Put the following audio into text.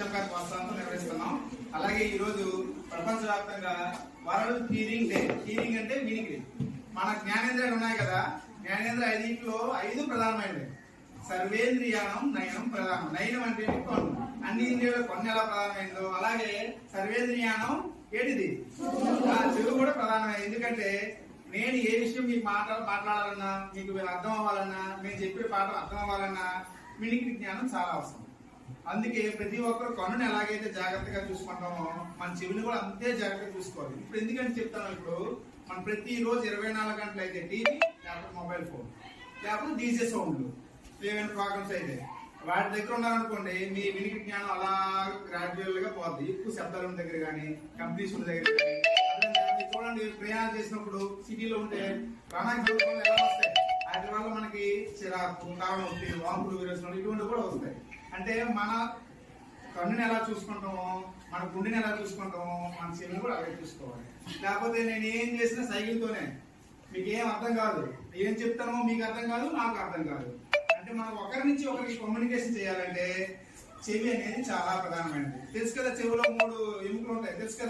December వస్తాంతో నిర్వహిస్తున్నాం. అలాగే ఈ రోజు ప్రపంచవ్యాప్తంగా వరల్డ్ హీరింగ్ డే. హీరింగ్ అంటే వినికిడి మన జ్ఞానేంద్రియాలు ఉన్నాయి కదా? జ్ఞానేంద్ర ఐదింట్లో ఐదు ప్రధానమైనవి. సర్వేంద్రియానం నయనం ప్రధానం. నయనం అంటే కొన్ను అన్ని ఇంద్రియాలు కొన్ని ఎలా ప్రధానమైందో. అలాగే సర్వేంద్రియానం ఏంటిది? ఆ, చెవి కూడా ప్రధానమైంది ఎందుకంటే నేను ఏ విషయం మీకు మాట్లా మాట్లాడాలన్నా మీకు అర్థం అవ్వాలన్నా నేను చెప్పే పాటలు అర్థం అవ్వాలన్నా మినికి జ్ఞానం చాలా అవసరం. అందుకే ప్రతి ఒక్కరు కన్నుని ఎలాగైతే జాగ్రత్తగా చూసుకుంటామో మన చెవిని కూడా అంతే జాగ్రత్తగా చూసుకోవాలి. ఇప్పుడు ఎందుకంటే చెప్తాను ఇప్పుడు? మనం ప్రతి రోజు ఇరవై నాలుగు గంటలు అయితే టీవీ లేకపోతే మొబైల్ ఫోన్. లేకపోతే డీజే సౌండ్లు. ఏమైనా ప్రోగ్రామ్స్ అయితే. వాటి దగ్గర ఉన్నారనుకోండి మీ వినికి జ్ఞానం అలా గ్రాడ్యువల్గా పోద్ది. ఎక్కువ శబ్దాల దగ్గర కానీ కంపెనీస్ ఉన్న దగ్గర కానీ అదే చూడండి ప్రయాణం చేసినప్పుడు సిటీలో ఉంటే ప్రాణానికి ఎలా వస్తాయి? చిరాకు తాళనొప్పి వాంపులు విరోచనలు ఇటువంటివి కూడా వస్తాయి. అంటే మన కన్నుని ఎలా చూసుకుంటామో మన గుండెని ఎలా చూసుకుంటామో మన చెవిని కూడా అలాగే చూసుకోవాలి. లేకపోతే నేను ఏం చేసినా సైకిల్తోనే మీకు ఏం అర్థం కాదు. ఏం చెప్తానో మీకు అర్థం కాదు నాకు అర్థం కాదు. అంటే మనం ఒకరి నుంచి ఒకరికి కమ్యూనికేషన్ చేయాలంటే చెవి అనేది చాలా ప్రధానమైనది. తెలుసు కదా చెవిలో మూడు ఎముకలు ఉంటాయి తెలుసు కదా?